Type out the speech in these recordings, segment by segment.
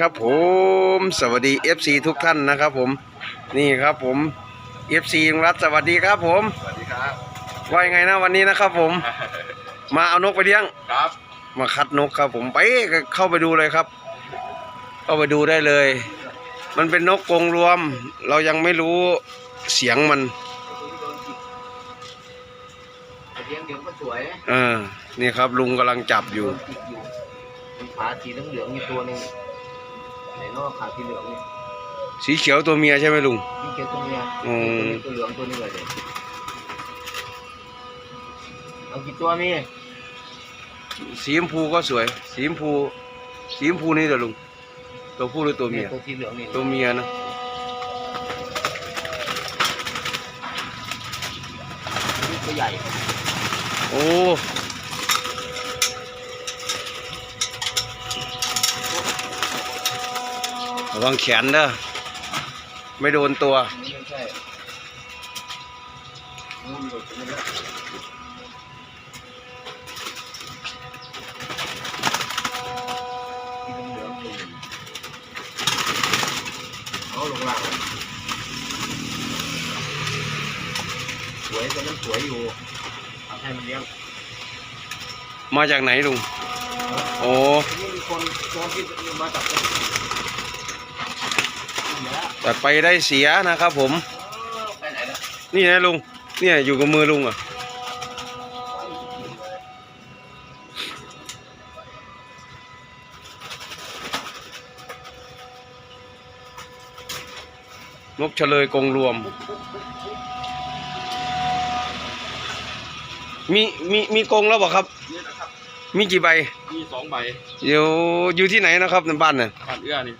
ครับผม สวัสดี FC ทุกท่านนะครับผม นี่ครับผม FC ลุงรัฐสวัสดีครับผม สวัสดีครับว่ายังไงนะวันนี้นะครับผม มาเอานกไปเลี้ยง ครับ มาคัดนกครับผมไปเข้าไปดูเลยครับ เข้าไปดูได้เลย มันเป็นนกกรงรวม เรายังไม่รู้เสียงมันเลี้ยงเดี๋ยวก็สวยเออนี่ครับลุงกำลังจับอยู่ติดอยู่มีขาสีเหลืองๆอยู่ตัวหนึง ไหนเนอกขาสีเหลืองนี่สีเขียวตัวเมียใช่ไหมลุงนี่เกตัวเนี้ยอืม ตัวเหลืองตัวนี้เลยเนี่ยเอากี่ตัวมีสีชมพูก็สวย สีชมพูสีชมพูนี่เดี๋ยวลุง ตัวผู้หรือตัวเมีย ตัวสีเหลืองนี่ตัวเมียนะนี่ตัวใหญ่ โอ้ ระวังแขนเด้อไม่โดนตัวนี่ไม่ใช่นี่มันหลุดไปแล้วสีเหลืองๆตัวหนึ่งเอาลงล่างเลยสวยตัวนั้นสวยอยู่เอาให้มันเลี้ยงมาจากไหนลุงโอ้ นี่มีคนตัวที่มาจับ ตัวนี่แล้วแต่ไปได้เสียนะครับผมไปไหนล่ะนี่นะลุง เนี่ยอยู่กับมือลุงอะ นกเฉลยกรงรวม มีมีมีกรงแล้วบอกครับนี่นะครับ มีกี่ใบ มีสองใบ อยู่อยู่ที่ไหนนะครับในบ้านเนี่ยผ่านเอื้อนี่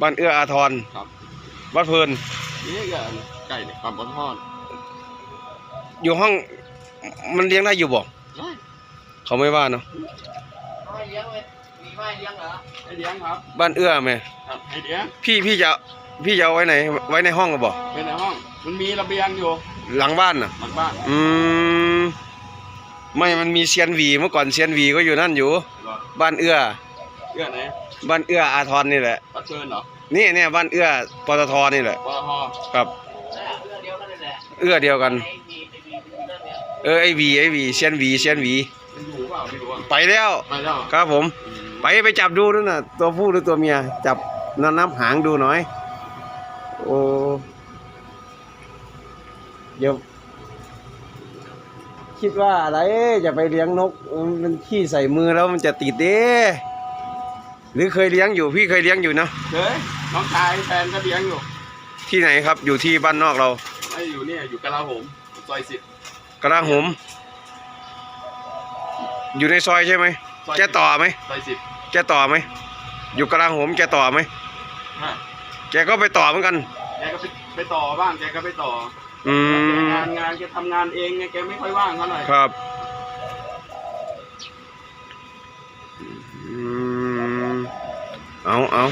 บ้านเอื้ออาทรครับ วัดเพลินนี่ก็ไก่เนี่ยความร้อนทอดอยู่ห้องมันเลี้ยงได้อยู่บ่ได้เขาไม่ว่าเนาะไม่เลี้ยงเลยมีไม่เลี้ยงเหรอให้เลี้ยงครับบ้านเอื้อไหมครับให้เลี้ยงพี่พี่จะพี่จะเอาไว้ไหนไว้ในห้องก็บอกเป็นในห้อง มันมีระเบียงอยู่ หลังบ้านน่ะหลังบ้านอืมไม่มันมีเซียนหวีเมื่อก่อนเซียนหวีก็อยู่นั่นอยู่เหรอบ้านเอื้อเอื้อไหนบ้านเอื้ออาทรนี่แหละปัดเชิญเหรอ นี่เนี่ยบ้านเอื้อปตทนี่แหละ ปตทครับเรื่องเดียวกันนั่นแหละเอื้อเดียวกันไอ้มีไอ้มีเป็นเรื่องเนี้ยเออไอหวีไอหวีเซียนหวีเซียนหวีมันอยู่เปล่าไม่รู้อะไปแล้ว ไปแล้วครับผมอืมไปไปจับดูด้วยนะตัวผู้หรือตัวเมีย จับนับนับหางดูหน่อย โอ้เดี๋ยวคิดว่าอะไรจะไปเลี้ยงนกมันขี้ใส่มือแล้วมันจะติดเด้ หรือเคยเลี้ยงอยู่พี่เคยเลี้ยงอยู่เนอะเฮ้ยน้องชายแฟนก็เลี้ยงอยู่ที่ไหนครับอยู่ที่บ้านนอกเราไอ้อยู่เนี่ยอยู่กะลาโหมซอยสิบกระลาหมอยู่ในซอยใช่ไหมซอยแกต่อไหมซอยสิบแกต่อไหมอยู่กระลาหมแกต่อไหมฮะแกก็ไปต่อเหมือนกัน แกก็ไปไปต่อบ้างแกก็ไปต่ออืแกมงานงานแกทำงานเองไงแกไม่ค่อยว่างเท่าไหร่ ครับ อืม เอาเอา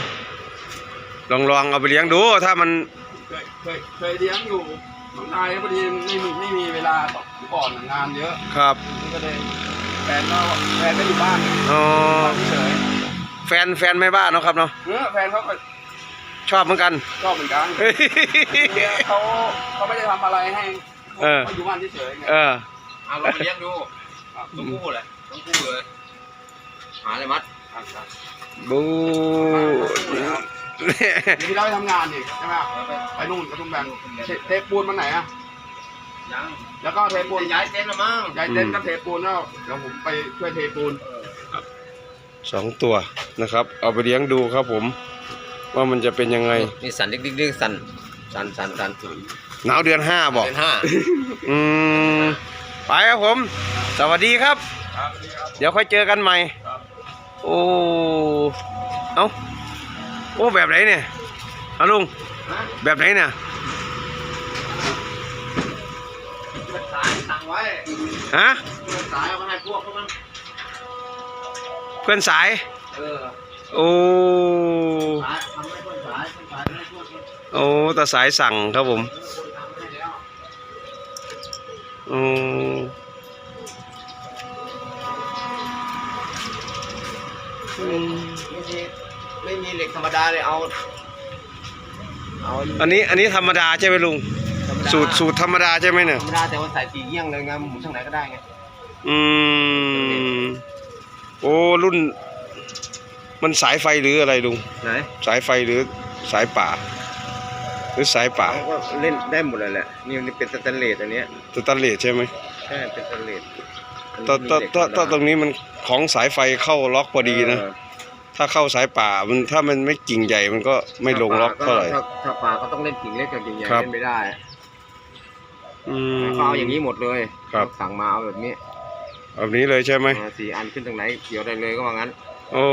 ลองลองเอาไปเลี้ยงดู ถ้ามันเคยเคยเคยเลี้ยงอยู่น้องชายพอดีไม่มีไม่มีเวลาต่อก่อนงานเยอะครับก็เลยแฟนก็แฟนก็อยู่บ้านอ๋อบ้านเฉยแฟนแฟนไม่บ้าเนาะครับเนาะเออแฟนเขาก็ชอบเหมือนกันชอบเหมือนกันเขาเขาไม่ได้ทำอะไรให้เออเขาอยู่บ้านเฉยๆไงเออเอาลองไปเลี้ยงดูต้องคู่เลยต้องคู่เลยหาเลยมัด บูเดี๋ยวที่เราไปทำงานอีกใช่ไหมไปนู่นกระทุ่มแบนเทเทปูนมันไหนอะยังแล้วก็เทปูนจะย้ายเต็นท์ละมั้งยายเต้นก็เทปูนแล้วเดี๋ยวผมไปช่วยเทปูนสองตัวนะครับ เอาไปเลี้ยงดูครับผม ว่ามันจะเป็นยังไงนี่สั่นดิ๊กดิ๊กดิ๊กสั่นสั่นสั่นสั่นหนาวเดือนห้าบอกเป็นห้าอืมไปครับผม สวัสดีครับ เดี๋ยวค่อยเจอกันใหม่ โอ้เอ้าโอ้แบบไหนเนี่ยเอาลุงแบบไหนเนี่ยเป็นสายสั่งไว้ฮะเป็นสายเอามาให้พวกเขามันเพื่อนสาย เออโอ้สายทำให้คนสายคนสายให้พวกคนโอ้ตาสายสั่งครับผมทำให้แล้วโอ้อืม ไม่มีเหล็กธรรมดาเลยเอาเอาอันนี้อันนี้ธรรมดาใช่ไหมลุง ธรรมดาสูตรสูตรธรรมดาใช่ไหมเนี่ย ธรรมดาแต่ว่าใส่ตีเยี่ยงเลยไงหมุนทางไหนก็ได้ไงอืม โอ้รุ่น มันสายไฟหรืออะไรลุง ไหนสายไฟหรือสายป่า หรือสายป่าก็เล่นได้หมดเลยแหละนี่มันเป็นสแตนเลสอันเนี้ยสแตันเลสใช่ไหมใช่เป็นสแตนเลส แตตตตตตรงนี้มันของสายไฟเข้าล็อกพอดีนะเออถ้าเข้าสายป่ามันถ้ามันไม่กิ่งใหญ่มันก็ไม่ลงล็อกเท่าไหร่ ถ้ถ้าป่าก็ต้องเล่นกิ่งเล็กกับกิ่งใหญ่ครับ เล่นไม่ได้อืมเขาเอาอย่างนี้หมดเลยครับ สั่งมาเอาแบบนี้แบบนี้เลยใช่ไหม เอาสี่อันขึ้นตรงไหนเกี่ยวได้เลยก็ว่างั้น โอ้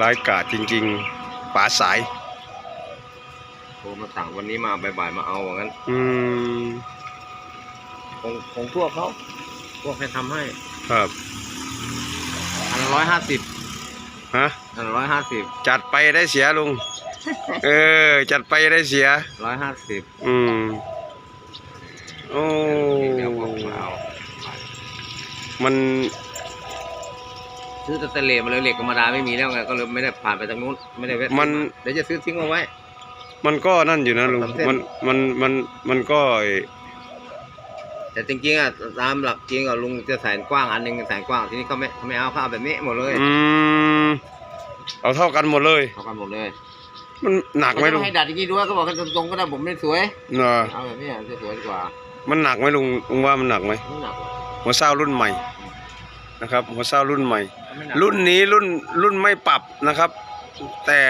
ร้ายกาจจริงๆ ป่าสาย โทรมาสั่งวันนี้มาบ่ายๆมาเอาว่างั้น อืมคงคงพวกเขาพ วกให้ทำให้ครับอันร้อยห้าสิบฮะอันร้อยห้าสิบจัดไปได้เสียลุง เออ จัดไปได้เสีย ร้อยห้าสิบอืมโอ้เดี๋ยวผมเอามันซื้อสแตนเลสมาเลยเหล็กธรรมดาไม่มีแล้วไงก็เลยไม่ได้ผ่านไปทางนู้นไม่ได้แวะมัน เดี๋ยวจะซื้อทิ้งเอาไว้ มันก็นั่นอยู่นะลุงสามเส้นมันมันมันมันก็ แต่จริงๆอะตามหลักจริงอะลุงจะใส่กว้างอันหนึงใส่กว้างทีนี้เขาไม่เขาไม่เอาเขาเอาแบบนี้หมดเลยอืมเอาเท่ากันหมดเลยเอากันหมดเลยมันหนักไหมลุงให้ดัดอย่างนี้ด้วยก็บอกกันตรงๆก็ได้ผมไม่สวยเนอะเอาแบบนี้จะสวยกว่ามันหนักไหมลุงลุงว่ามันหนักไหมไม่หนักหรอกหัวเศร้ารุ่นใหม่นะครับ หัวเศร้ารุ่นใหม่ ไม่หนักรุ่นนี้รุ่นรุ่นไม่ปรับนะครับ แต่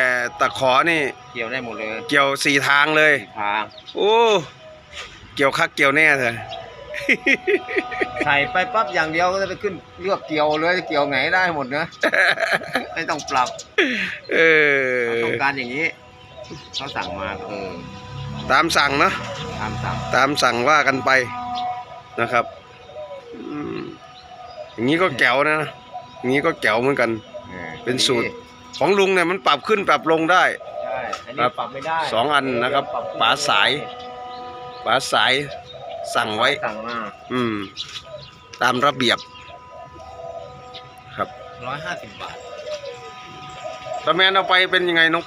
ตะขอนี่เกี่ยวได้หมดเลยเกี่ยวสี่ทางเลยสี่ทาง โอ้ เกี่ยวคักเกี่ยวแน่เถอะ ใส่ไปปั๊บอย่างเดียวก็จะไปขึ้นเลือกเกี่ยวเลยเกี่ยวไหนได้หมดนะไม่ต้องปรับเออเขาต้องการอย่างนี้เขาสั่งมาเออตามสั่งเนอะตามสั่งตามสั่งว่ากันไปนะครับอืมอย่างนี้ก็แก๋วนะอย่างนี้ก็แก๋วเหมือนกันออเป็นสูตรของลุงเนี่ยมันปรับขึ้นปรับลงได้ใช่อันครันี้บปรับไม่ได้สองอันนะครับปขึ้นฝาสายฝาสาย สั่งไว้ สั่งมาอืม ตามระเบียบ ครับร้อยห้าสิบบาท ตะแมนเอาไปเป็นยังไงนก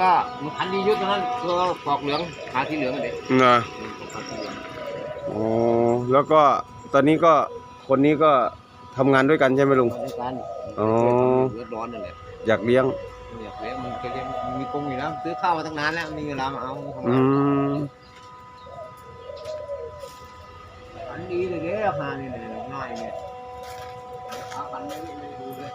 ก็มันคันดีอยุทธ์นั้นก็ปอกเหลืองทาที่เหลืองเลยเนอะทาที่เหลืองอ๋อแล้วก็ตอนนี้ก็คนนี้ก็ทำงานด้วยกันใช่ไหมลุง ด้วยกันอ๋อเลือดร้อนนั่นแหละอยากเลี้ยงอยากเลี้ยงมันก็เลี้ยงมันมีกรงอยู่แล้วซื้อข้าวมาตั้งนานแล้วมีเวลามาเอาทำอืงานม ราคาเนี่ยเนี่ยน้อยเนี่ยราปันไม่ไม่ดูเลย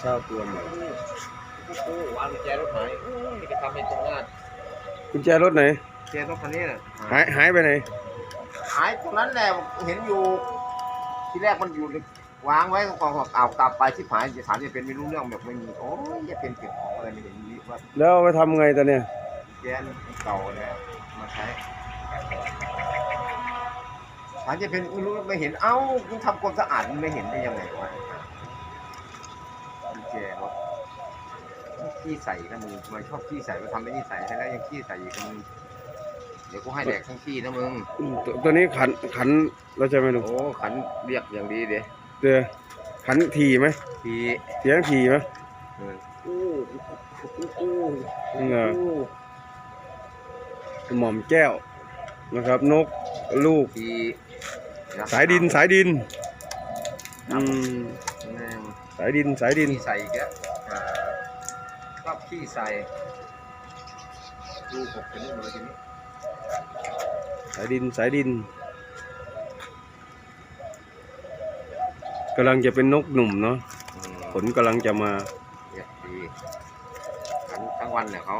เศร้าตัวหม่โอ้วางกุญแจรถหายโอ้ยนี่ก็ทำให้ตรงหน้ากุญแจรถไหนกุญแจรถคันนี้น่ะหายหายไปไหนหายตรงนั้นแหละเห็นอยู่ที่แรกมันอยู่ วางไว้ก็กองเอากลับไปที่ผายจะถามจะเป็นไม่รู้เรื่องแบบไม่มีโอ้ยจะเป็นเก็บของอะไรไม่เห็นมีว่าแล้วเอาไปทำไงตอนเนี้ยแกนเก่าเนี่ยมาใช้ถามจะเป็นไม่รู้ไม่เห็นเอ้าคุณทำความสะอาดมันไม่เห็นได้ยังไงวะกุญแจรถขี้ใส่กันมึงทำไมชอบขี้ใส่มาทำไม่นี่ใส่ให้แล้วยังขี้ใส่อีกมึงเดี๋ยวกูให้แดกทั้งขี้นะมึงตัวตัวนี้ขันขันเราจะไหม่ลุงโอ้ขันเรียกอย่างดีเดี๋ยว เดี๋ยวขันทีไหมทีเสียงทีไหมเอออู้อู้อู้นี่ไงอู้หม่อมแก้วนะครับ นกลูก ทีสายดินสายดินอืมแม่งสายดินสายดินขี้ใส่อีกแล้วอ่าชอบขี้ใส่ดูหกเป็นเรื่องเลยทีนี้สายดินสายดิน กำลังจะเป็นนกหนุ่มเนาะอืมผลกำลังจะมาเรียกดีขันทั้งวันเนี่ยเขา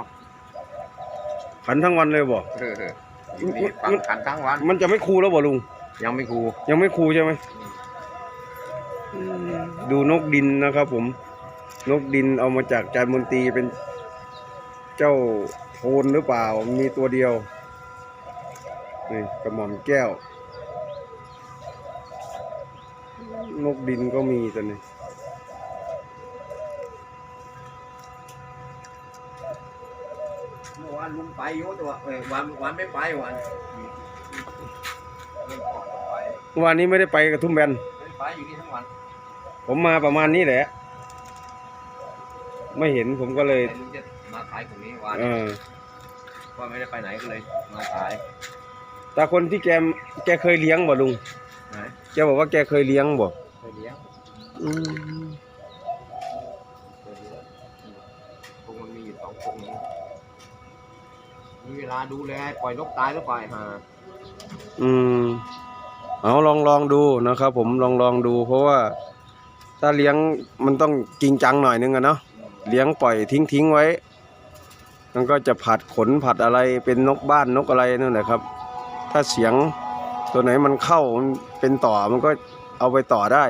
ขันทั้งวันเลยบ่เอออยู่นี่ฟังขันทั้งวัน มันจะไม่คูแล้วบ่ลุง ยังไม่ครูยังไม่คูใช่ไหมดูนกดินนะครับผม นกดินเอามาจากจานมนตรีเป็นเจ้าโทนหรือเปล่า มีตัวเดียวนี่กระหม่อมแก้ว นกดินก็มีตัวนี้เมื่อวานลุงไปอยู่แต่ว่าเออวันวันไม่ไปวันเมื่อวานนี้ไม่ได้ไปกระทุ่มแบนไม่ได้ไปอยู่นี่ทั้งวันผมมาประมาณนี้แหละ ไม่เห็นผมก็เลยแต่ลุงจะมาขายตรงนี้วันเออว่าไม่ได้ไปไหนก็เลยมาขายแต่คนที่แกแกเคยเลี้ยงบ่ลุงไหน แกบอกว่าแกเคยเลี้ยงบ่ เคยเลี้ยงอืมเคยเลี้ยงคงมันมีอยู่สองคงนี้มีเวลาดูแลปล่อยนกตายหรือเปล่าฮะอืมเอาลองลองดูนะครับ ผมลองลองดู เพราะว่า ถ้าเลี้ยงมันต้องจริงจังหน่อยนึงอะเนาะเลี้ยงปล่อยทิ้งทิ้งไว้ มันก็จะผัดขนผัดอะไรเป็นนกบ้านนกอะไรนั่นแหละครับ ถ้าเสียงตัวไหนมันเข้ามันเป็นต่อมันก็ เอาไปต่อได้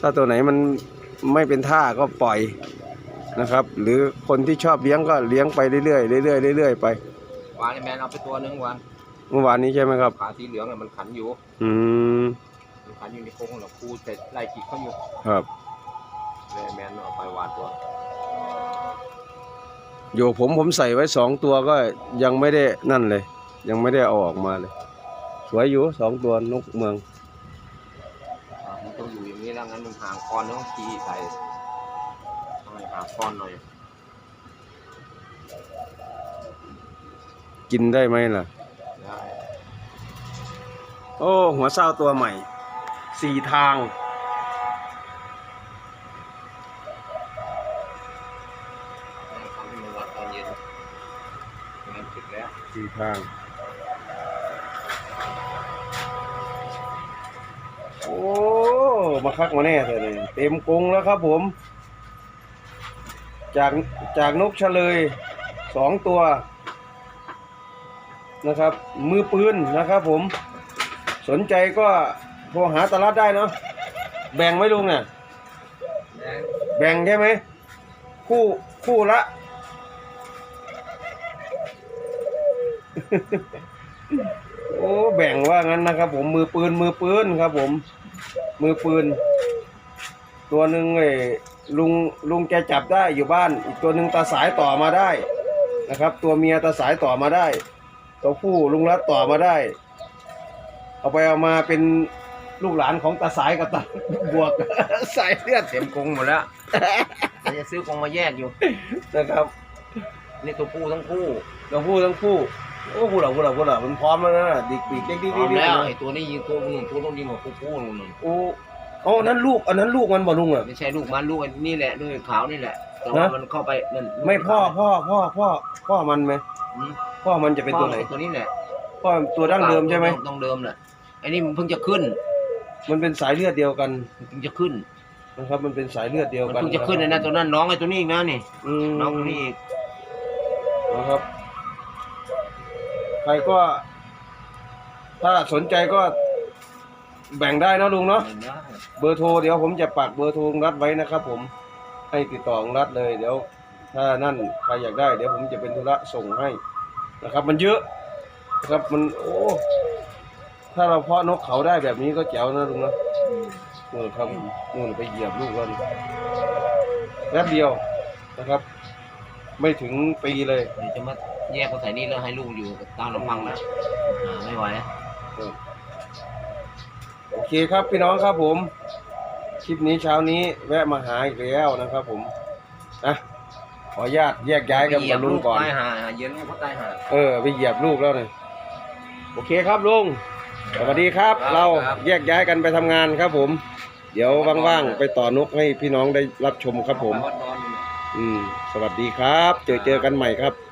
ถ้าตัวไหนมันไม่เป็นท่าก็ปล่อยนะครับ หรือคนที่ชอบเลี้ยงก็เลี้ยงไปเรื่อยๆเรื่อยๆเรื่อยๆไปวานไอ้แมนเอาไปตัวหนึงวันเมื่อวานนี้ใช่ไหมครับ ขาสีเหลืองเนี่ยมันขันอยู่อืมมันขันอยู่ในกรงเราคูเสร็จไล่ขีดเขาอยู่ครับ เลยไอ้แมนเอาไปวานตัวโยกผมผมใส่ไว้สองตัวก็ยังไม่ได้นั่นเลย ยังไม่ได้เอาออกมาเลย สวยอยู่สองตัวนกเมือง อ่ามันต้องอยู่อย่างนี้ แล้วงั้นมึงห่างคอนต้องขีใส่ต้องให้ห่างคอนหน่อย กินได้ไหมล่ะ ได้ โอ้ หัวเศร้าตัวใหม่ สี่ทางต้องทำให้มันวัดตอนเย็นงานปิดแล้ว สี่ทาง โอ้ มาคักมาแน่เถอะเลยเต็มกรงแล้วครับผม จากจากนกเฉลยสองตัวนะครับ มือปืนนะครับผม สนใจก็โทรหาตลาดได้เนาะแบ่งไว้ลุงเนี่ยแดงแบ่งใช่ไหม คู่คู่ละ โอ้ แบ่งว่างั้นนะครับผมมือปืนมือปืนครับผม มือปืน ตัวหนึ่งไอ้ลุงลุงแกจับได้อยู่บ้าน อีกตัวหนึ่งตาสายต่อมาได้นะครับ ตัวเมียตาสายต่อมาได้ ตัวผู้ลุงรัดต่อมาได้ เอาไปเอามาเป็นลูกหลานของตาสายกับตาบวก สายเลือดเต็มกรงหมดแล้วเราจะซื้อกรงมาแยกอยู่นะครับ นี่ตัวผู้ทั้งคู่ทั้งคู่ทั้งคู่ โอ้พูดหล่ะพูดหล่ะพูดหล่ะมันพร้อมแล้วนะดิกปีกเด็กดิกพร้ดิอกมดิกแล้วไอ้ตัวนี้ยิงตัวหนึ่งตัวต้องยิงกับคู่คู่หนึ่งโอ้เอาอันนั้นลูกอันนั้นลูกมันบ่ลุงอะ ไม่ใช่ลูกมันลูกไอ้นี่แหละลูกไอ้ขาวนี่แหละ แต่ว่านะมันเข้าไปนั่นลูกไม่พ่อพ่อพ่อพ่อพ่อมันไหมอืมพ่อมันจะเป็นตัวไหนพ่อตัวนี้แหละพ่อตัวดั้งเดิมใช่ไหมต้องเดิมแหละไอ้นี่มันเพิ่งจะขึ้นมันเป็นสายเลือดเดียวกันมันเพิ่งจะขึ้นนะครับ มันเป็นสายเลือดเดียวมันกันเพิ่งจะขึ้นเลยนะตัวนั้นน้องไอ้ตัวนี้อีกนะนี่ อืมน้องตัวนี้อีกนะครับใค รก็ ถ้าสนใจก็แบ่งได้นะลุงเนาะเห็นไหมเบอร์โทรเดี๋ยวผมจะปักเบอร์โทรลุงรัดไว้นะครับ ผมให้ติดต่อลุงรัดเลย เดี๋ยว ถ้านั่นใครอยากได้ เดี๋ยวผมจะเป็นธุระส่งให้นะครับ มันเยอะนะครับมันโอ้ถ้าเราเพาะนกเขาได้แบบนี้ก็แจ๋วนะลุงนะอืมนู่นครับนู่นไปเหยียบลูกแล้วนี่แป๊บเดียวนะครับ ไม่ถึงปีเลย เดี๋ยวจะมาแยกเขาใส่นี่แล้วให้ลูกอยู่ตามลำพังนะหาไม่ไหวโอเคครับพี่น้องครับผม คลิปนี้เช้านี้แวะมาหาอีกแล้วนะครับ ผมนะขออนุญาตแยกย้ายกันเหยียกับบลุงก่อนตายหาเย็นเขาตายหา เออไปเหยียบลูกแล้วเนี่ยโอเคครับลุงสวัสดีครับเราแยกย้ายกันไปทำงานครับผม เดี๋ยวว่างๆไปต่อนกให้พี่น้องได้รับชมครับผมไปวัดดอน อืม สวัสดีครับ เจอเจอกันใหม่ครับ